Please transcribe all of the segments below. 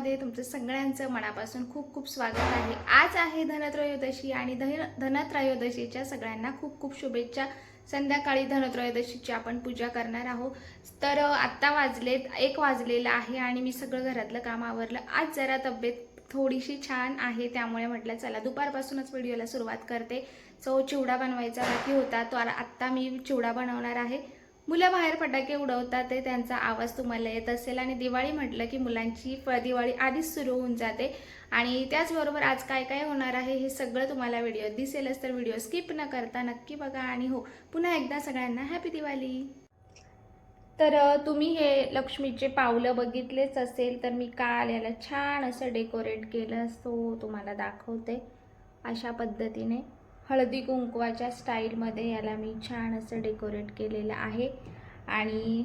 ब्लॉगमध्ये तुमचं सगळ्यांचं मनापासून खूप खूप स्वागत आहे. आज आहे धनत्रयोदशी आणि धन धनत्रयोदशीच्या सगळ्यांना खूप खूप शुभेच्छा. संध्याकाळी धनत्रयोदशीची आपण पूजा करणार आहोत. तर आत्ता वाजलेत एक वाजलेलं आहे आणि मी सगळं घरातलं काम आवरलं. आज जरा तब्येत थोडीशी छान आहे त्यामुळे म्हटलं चला दुपारपासूनच व्हिडिओला सुरुवात करते. सो चिवडा बनवायचा बाकी होता तो आत्ता मी चिवडा बनवणार आहे. मुलं बाहेर फटाके उडवतात ते त्यांचा आवाज तुम्हाला येत असेल. आणि दिवाळी म्हटलं की मुलांची दिवाळी आधीच सुरू होऊन जाते. आणि त्याचबरोबर आज काय काय होणार आहे हे सगळं तुम्हाला व्हिडिओ दिसेलच. तर व्हिडिओ स्किप न करता नक्की बघा. आणि हो पुन्हा एकदा सगळ्यांना हॅपी दिवाळी. तर तुम्ही हे लक्ष्मीचे पावलं बघितलेच असेल तर मी काल याला छान असं डेकोरेट केलं सो तुम्हाला दाखवते. अशा पद्धतीने. हळदी कुंकवाच्या स्टाईलमध्ये याला मी छान असं डेकोरेट केलेलं आहे. आणि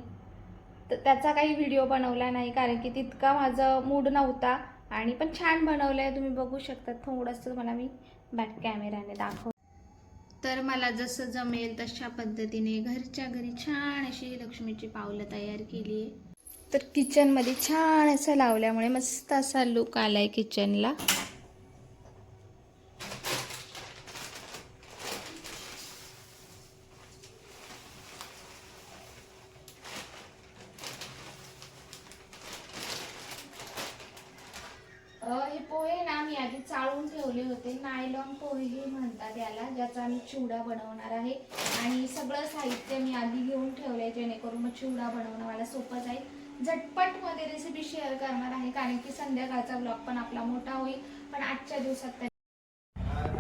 तर त्याचा काही व्हिडिओ बनवला नाही कारण की तितका माझा मूड नव्हता. आणि पण छान बनवलं आहे तुम्ही बघू शकता थोडंसं मला मी बॅक कॅमेऱ्याने दाखव तर मला जसं जमेल तशा पद्धतीने घरच्या घरी छान अशी लक्ष्मीची पावलं तयार केली आहे. तर किचनमध्ये छान असं लावल्यामुळे मस्त असा लुक आहे किचनला अ, हे पोहे ना मी आधी चाळून ठेवले होते नायलॉन पोहे म्हणतात याला ज्याचा मी चिवडा बनवणार आहे. आणि सगळं साहित्य मी आधी घेऊन ठेवलंय जेणेकरून मग चिवडा बनवणं मला सोपं जाईल. झटपटमध्ये रेसिपी शेअर करणार आहे कारण की संध्याकाळचा ब्लॉग पण आपला मोठा होईल. पण आजच्या दिवसात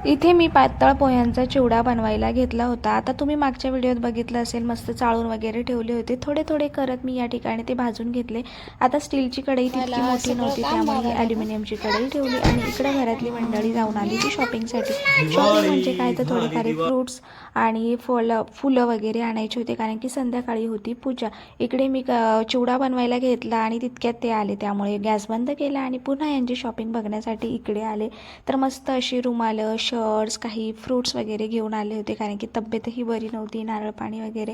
इथे मी पातळ पोह्यांचा चिवडा बनवायला घेतला होता. आता तुम्ही मागच्या व्हिडिओत बघितलं असेल मस्त चाळून वगैरे ठेवले होते. थोडे थोडे करत मी या ठिकाणी ते भाजून घेतले. आता स्टीलची कढई तितकी मोठी नव्हती त्यामुळे ॲल्युमिनियमची कढई ठेवली आणि इकडे घरातली मंडळी जाऊन आली ती शॉपिंगसाठी शॉपिंग म्हणजे काय तर थोडेफार फ्रुट्स आणि फळं फुलं वगैरे आणायची होते कारण की संध्याकाळी होती पूजा. इकडे मी चिवडा बनवायला घेतला आणि तितक्यात ते आले. त्यामुळे गॅस बंद केला आणि पुन्हा यांची शॉपिंग बघण्यासाठी इकडे आले. तर मस्त अशी रुमालं शर्ट्स काही फ्रूट्स वगैरे घेऊन आले होते कारण की तब्येतही बरी नव्हती नारळ पाणी वगैरे.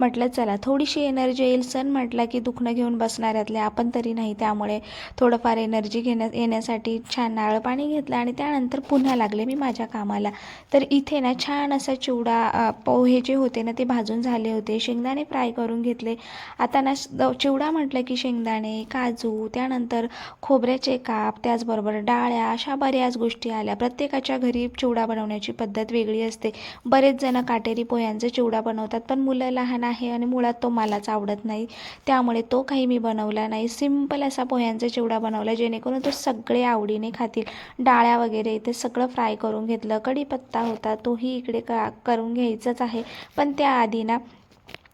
म्हटलं चला थोडीशी एनर्जी येईल सण म्हटलं की दुखणं घेऊन बसणाऱ्यातले आपण तरी नाही. त्यामुळे थोडंफार एनर्जी घेण्या येण्यासाठी छान नारळ पाणी घेतलं आणि त्यानंतर पुन्हा लागले मी माझ्या कामाला. तर इथे ना छान असा चिवडा पोहे जे होते ना ते भाजून झाले होते. शेंगदाणे फ्राय करून घेतले. आता ना चिवडा म्हटलं की शेंगदाणे काजू त्यानंतर खोबऱ्याचे काप त्याचबरोबर डाळ्या अशा बऱ्याच गोष्टी आल्या. प्रत्येकाच्या घरी चिवडा बनवण्याची पद्धत वेगळी असते. बरेच जण काटेरी पोह्यांचा चिवडा बनवतात पण मुलं लहान आहे आणि मुळात तो मलाच आवडत नाही. त्यामुळे तो काही मी बनवला नाही. सिंपल असा पोह्यांचा चिवडा बनवला जेणेकरून तो सगळे आवडीने खातील. डाळ्या वगैरे इथे सगळं फ्राय करून घेतलं. कढीपत्ता होता तोही इकडे का करून घ्यायचाच आहे. पण त्याआधी ना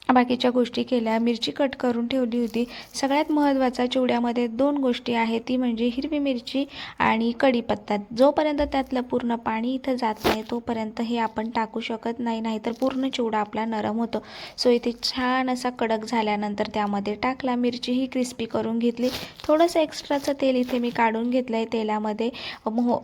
बाकीच्या गोष्टी केल्या. मिरची कट करून ठेवली होती. सगळ्यात महत्त्वाचा चिवड्यामध्ये दोन गोष्टी आहेत. ती म्हणजे हिरवी मिरची आणि कढीपत्ता. जोपर्यंत त्यातलं पूर्ण पाणी इथं जात नाही तोपर्यंत हे आपण टाकू शकत नाही. नाहीतर पूर्ण चिवडा आपला नरम होतो. सो इथे छान असा कडक झाल्यानंतर त्यामध्ये टाकला. मिरची ही क्रिस्पी करून घेतली. थोडंसं एक्स्ट्राचं तेल इथे मी काढून घेतलं आहे तेलामध्ये मोह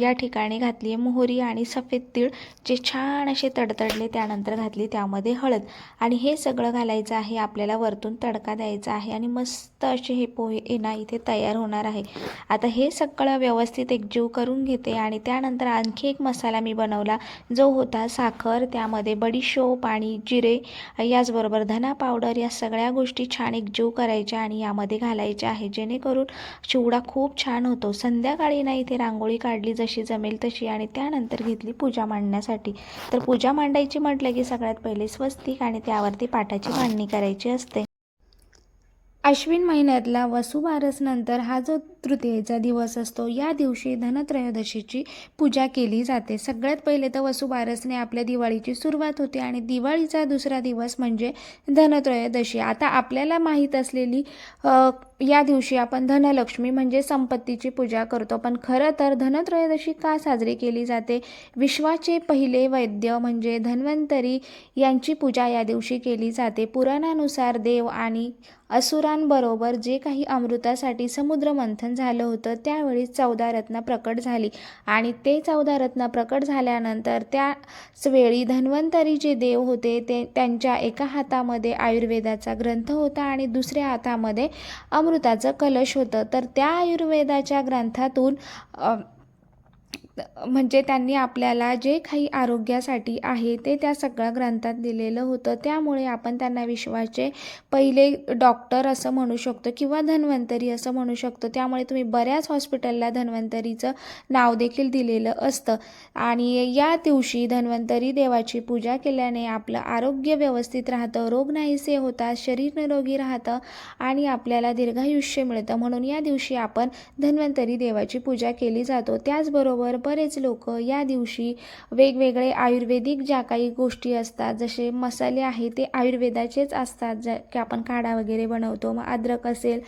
या ठिकाणी घातली आहे मोहरी आणि सफेद तीळ जे छान असे तडतडले त्यानंतर घातली. त्यामध्ये हळद. आणि हे सगळं घालायचं आहे आपल्याला वरतून तडका द्यायचा आहे आणि मस्त असे हे पोहे ए ना इथे तयार होणार आहे. आता हे सगळं व्यवस्थित एकजीव करून घेते आणि त्यानंतर आणखी एक मसाला मी बनवला जो होता साखर त्यामध्ये बडीशोप आणि जिरे याचबरोबर धना पावडर या सगळ्या गोष्टी छान एकजीव करायच्या आणि यामध्ये घालायच्या आहे जेणेकरून चिवडा खूप छान होतो. संध्याकाळी ना इथे रांगोळी काढली जशी जमेल तशी आणि त्यानंतर घेतली पूजा मांडण्यासाठी. तर पूजा मांडायची म्हटलं की सगळ्यात पहिले स्वस्तिक आणि त्यावरती पाटाची बांधणी करायची असते. अश्विन महिन्यातला वसुबारसनंतर हा जो तृतीयेचा दिवस असतो. या दिवशी धनत्रयोदशीची पूजा केली जाते. सगळ्यात पहिले तर वसुबारसने आपल्या दिवाळीची सुरुवात होते आणि दिवाळीचा दुसरा दिवस म्हणजे धनत्रयोदशी. आता आपल्याला माहीत असलेली या दिवशी आपण धनलक्ष्मी म्हणजे संपत्तीची पूजा करतो. पण खरं तर धनत्रयोदशी का साजरी केली जाते? विश्वाचे पहिले वैद्य म्हणजे धन्वंतरी यांची पूजा या दिवशी केली जाते. पुराणानुसार देव आणि असुरांबरोबर जे काही अमृतासाठी समुद्र मंथन झालं होतं त्यावेळी चौदा रत्न प्रकट झाली. आणि ते चौदा रत्न प्रकट झाल्यानंतर त्याच वेळी धन्वंतरी जे देव होते ते त्यांच्या एका हातामध्ये आयुर्वेदाचा ग्रंथ होता आणि दुसऱ्या हातामध्ये अमृताचं कलश होतं. तर त्या आयुर्वेदाच्या ग्रंथातून म्हणजे त्यांनी आपल्याला जे काही आरोग्यासाठी आहे ते त्या सगळ्या ग्रंथात दिलेलं होतं. त्यामुळे आपण त्यांना विश्वाचे पहिले डॉक्टर असं म्हणू शकतो किंवा धन्वंतरी असं म्हणू शकतो. त्यामुळे तुम्ही बऱ्याच हॉस्पिटलला धन्वंतरीचं नाव देखील दिलेलं असतं. आणि या दिवशी धन्वंतरी देवाची पूजा केल्याने आपलं आरोग्य व्यवस्थित राहतं रोग नाहीसे होतात शरीर निरोगी राहतं आणि आपल्याला दीर्घायुष्य मिळतं. म्हणून या दिवशी आपण धन्वंतरी देवाची पूजा केली जातो. त्याचबरोबर बरेच लोक या दिवशी वेगवेगळे आयुर्वेदिक ज्या काही गोष्टी असतात जसे मसाले आहे ते आयुर्वेदाचेच असतात ज्या की आपण काढा वगैरे बनवतो. मग अद्रक असेल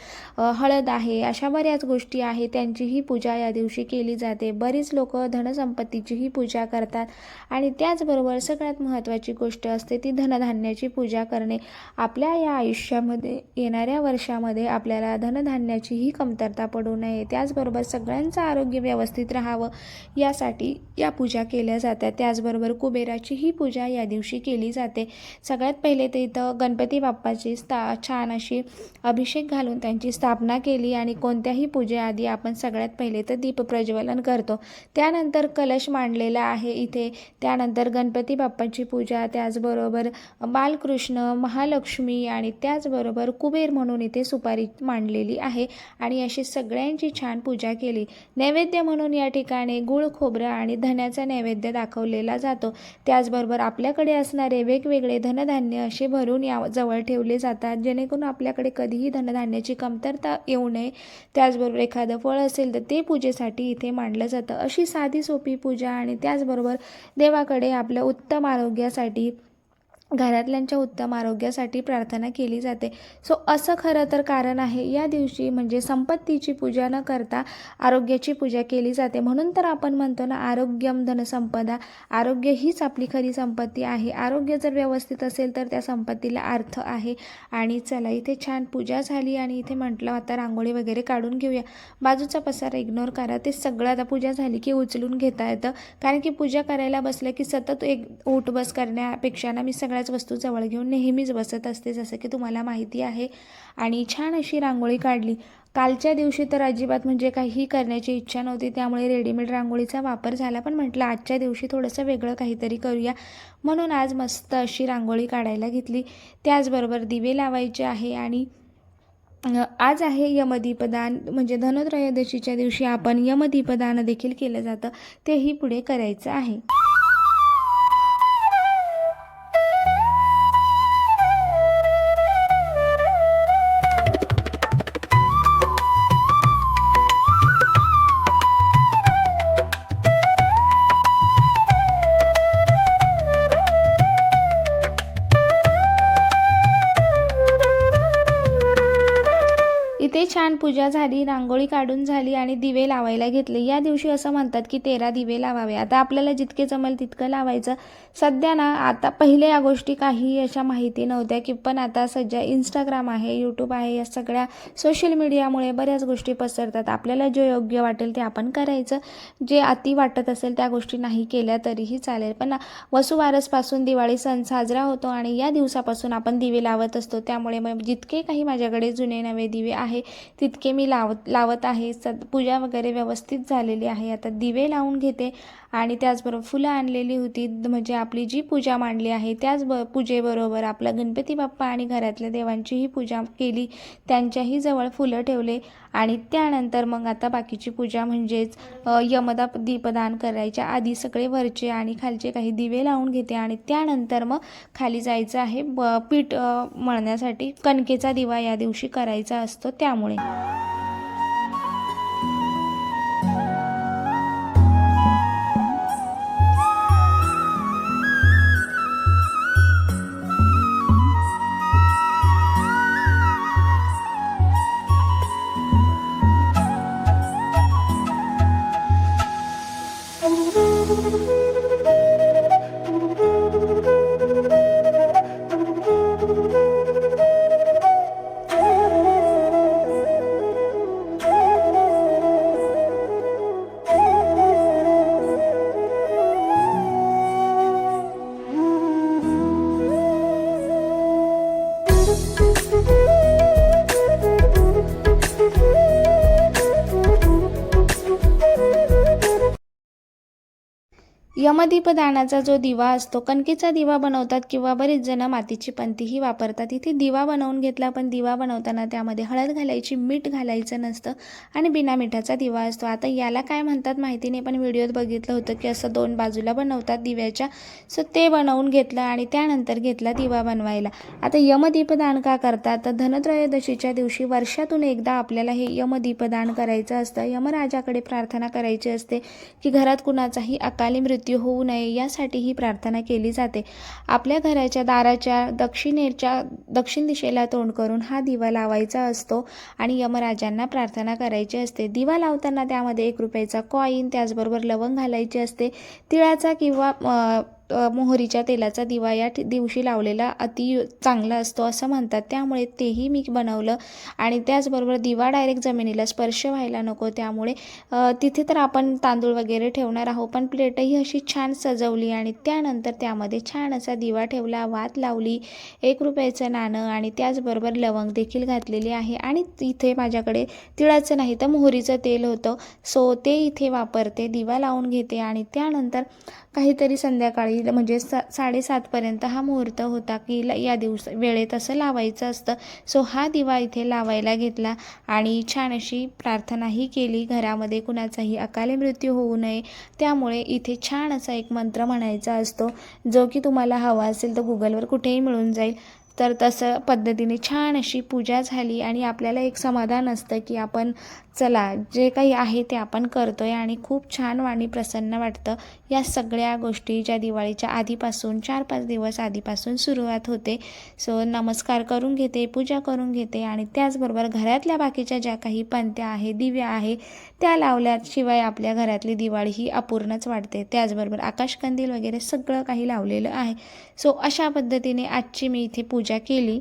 हळद आहे अशा बऱ्याच गोष्टी आहे त्यांचीही पूजा या दिवशी केली जाते. बरीच लोक धनसंपत्तीचीही पूजा करतात. आणि त्याचबरोबर सगळ्यात महत्त्वाची गोष्ट असते ती धनधान्याची पूजा करणे. आपल्या या आयुष्यामध्ये येणाऱ्या वर्षामध्ये आपल्याला धनधान्याचीही कमतरता पडू नये. त्याचबरोबर सगळ्यांचं आरोग्य व्यवस्थित राहावं. यासाठी या पूजा केल्या जातात. त्याचबरोबर कुबेराचीही पूजा या दिवशी केली जाते. सगळ्यात पहिले ते इथं गणपती बाप्पाची स्था छान अशी अभिषेक घालून त्यांची स्थापना केली आणि कोणत्याही पूजेआधी आपण सगळ्यात पहिले तर दीप प्रज्वलन करतो. त्यानंतर कलश मांडलेला आहे इथे. त्यानंतर गणपती बाप्पाची पूजा त्याचबरोबर बालकृष्ण महालक्ष्मी आणि त्याचबरोबर कुबेर म्हणून इथे सुपारी मांडलेली आहे आणि अशी सगळ्यांची छान पूजा केली. नैवेद्य म्हणून या ठिकाणी गुळ खोबरं आणि धन्याचा नैवेद्य दाखवलेला जातो. त्याचबरोबर आपल्याकडे असणारे वेगवेगळे धनधान्य असे भरून या जवळ ठेवले जातात. जेणेकरून आपल्याकडे कधीही धनधान्याची कमतरता येऊ नये. त्याचबरोबर एखादं फळ असेल तर ते पूजेसाठी इथे मांडलं जातं. अशी साधी सोपी पूजा आणि त्याचबरोबर देवाकडे आपल्या उत्तम आरोग्यासाठी घरातल्यांच्या उत्तम आरोग्यासाठी प्रार्थना केली जाते. सो असं खरं तर कारण आहे या दिवशी म्हणजे संपत्तीची पूजा न करता आरोग्याची पूजा केली जाते. म्हणून तर आपण म्हणतो ना आरोग्यम धनसंपदा आरोग्य हीच आपली खरी संपत्ती आहे. आरोग्य जर व्यवस्थित असेल तर त्या संपत्तीला अर्थ आहे. आणि चला इथे छान पूजा झाली आणि इथे म्हटलं आता रांगोळी वगैरे काढून घेऊया. बाजूचा पसारा इग्नोर करा. ते सगळं आता पूजा झाली की उचलून घेता येतं. कारण की पूजा करायला बसलं की सतत एक उठ बस करण्यापेक्षा ना मी सगळ्या सगळ्याच वस्तू जवळ घेऊन नेहमीच बसत असते जसं की तुम्हाला माहिती आहे. आणि छान अशी रांगोळी काढली. कालच्या दिवशी तर अजिबात म्हणजे काहीही करण्याची इच्छा नव्हती त्यामुळे रेडीमेड रांगोळीचा वापर झाला. पण म्हटलं आजच्या दिवशी थोडंसं वेगळं काहीतरी करूया. म्हणून आज मस्त अशी रांगोळी काढायला घेतली. त्याचबरोबर दिवे लावायचे आहे आणि आज आहे यमदीपदान म्हणजे धनत्रयोदशीच्या दिवशी आपण यमदीपदान देखील केलं जातं. तेही पुढे करायचं आहे. इथे छान पूजा झाली रांगोळी काढून झाली आणि दिवे लावायला घेतले. या दिवशी असं म्हणतात की तेरा दिवे लावावे. आता आपल्याला जितके जमेल तितकं लावायचं. सध्या ना आता पहिले या गोष्टी काही अशा माहिती नव्हत्या की पण आता सध्या इंस्टाग्राम आहे यूट्यूब आहे या सगळ्या सोशल मीडियामुळे बऱ्याच गोष्टी पसरतात. आपल्याला जे योग्य वाटेल ते आपण करायचं. जे अति वाटत असेल त्या गोष्टी नाही केल्या तरीही चालेल. पण वसुवारसपासून दिवाळी सण साजरा होतो आणि या दिवसापासून आपण दिवे लावत असतो. त्यामुळे मग जितके काही माझ्याकडे जुने नवे दिवे आहे तितके मी लावत लावत आहे. सद पूजा वगैरे व्यवस्थित झालेली आहे. आता दिवे लावून घेते. आणि त्याचबरोबर फुलं आणलेली होती. म्हणजे आपली जी पूजा मांडली आहे त्याच ब पूजेबरोबर आपला गणपती बाप्पा आणि घरातल्या देवांचीही पूजा केली. त्यांच्याही जवळ फुलं ठेवले आणि त्यानंतर मग आता बाकीची पूजा म्हणजेच यमदा दीपदान करायच्या आधी सगळे वरचे आणि खालचे काही दिवे लावून घेते आणि त्यानंतर मग खाली जायचं आहे. ब पीठ मळण्यासाठी कणकेचा दिवा या दिवशी करायचा असतो त्यामुळे. यमदीपदानाचा जो दिवा असतो कणकेचा दिवा बनवतात किंवा बरेच जण मातीची पंतीही वापरतात. इथे दिवा बनवून घेतला पण दिवा बनवताना त्यामध्ये हळद घालायची मीठ घालायचं नसतं आणि बिना मिठाचा दिवा असतो. आता याला काय म्हणतात माहिती नाही पण व्हिडिओत बघितलं होतं की असं दोन बाजूला बनवतात दिव्याच्या. सो ते बनवून घेतलं आणि त्यानंतर घेतला दिवा बनवायला. आता यमदीपदान का करतात? तर धनत्रयोदशीच्या दिवशी वर्षातून एकदा आपल्याला हे यमदीपदान करायचं असतं. यमराजाकडे प्रार्थना करायची असते की घरात कुणाचाही अकाली मृत्यू होऊ होऊ नये यासाठी ही प्रार्थना केली जाते. आपल्या घराच्या दाराच्या दक्षिणेच्या दक्षिण दिशेला तोंड करून हा दिवा लावायचा असतो आणि यमराजांना प्रार्थना करायची असते. दिवा लावताना त्यामध्ये एक रुपयाचा कॉईन त्याचबरोबर लवंग घालायची असते. तिळाचा किंवा मोहरीच्या तेलाचा दिवा या दिवशी लावलेला अति चांगला असतो असं म्हणतात. त्यामुळे तेही मी बनवलं आणि त्याचबरोबर दिवा डायरेक्ट जमिनीला स्पर्श व्हायला नको. त्यामुळे तिथे तर आपण तांदूळ वगैरे ठेवणार आहोत पण प्लेटही अशी छान सजवली आणि त्यानंतर त्यामध्ये छान असा दिवा ठेवला वात लावली एक रुपयाचं नाणं आणि त्याचबरोबर लवंग देखील घातलेली आहे. आणि इथे माझ्याकडे तिळाचं नाही तर मोहरीचं तेल होतं. सो ते इथे वापरते दिवा लावून घेते आणि त्यानंतर काहीतरी संध्याकाळी म्हणजे सा साडेसातपर्यंत हा मुहूर्त होता की ल- या दिवस वेळेत असं लावायचं असतं. सो हा दिवा इथे लावायला घेतला आणि छान अशी प्रार्थनाही केली. घरामध्ये कुणाचाही अकाली मृत्यू होऊ नये. त्यामुळे इथे छान असा एक मंत्र म्हणायचा असतो. जो की तुम्हाला हवा असेल तर गुगलवर कुठेही मिळून जाईल. तर तसं पद्धतीने छान अशी पूजा झाली आणि आपल्याला एक समाधान असतं की आपण चला जे काही आहे ते आपण करतो आहे आणि खूप छान आणि प्रसन्न वाटतं. या सगळ्या गोष्टी ज्या दिवाळीच्या आधीपासून चार पाच दिवस आधीपासून सुरुवात होते. सो नमस्कार करून घेते पूजा करून घेते आणि त्याचबरोबर घरातल्या बाकीच्या ज्या काही पंत्या आहे दिव्या आहे त्या लावल्याशिवाय आपल्या घरातली दिवाळी ही अपूर्णच वाटते. त्याचबरोबर आकाशकंदील वगैरे सगळं काही लावलेलं आहे. सो अशा पद्धतीने आजची मी इथे पूजा केली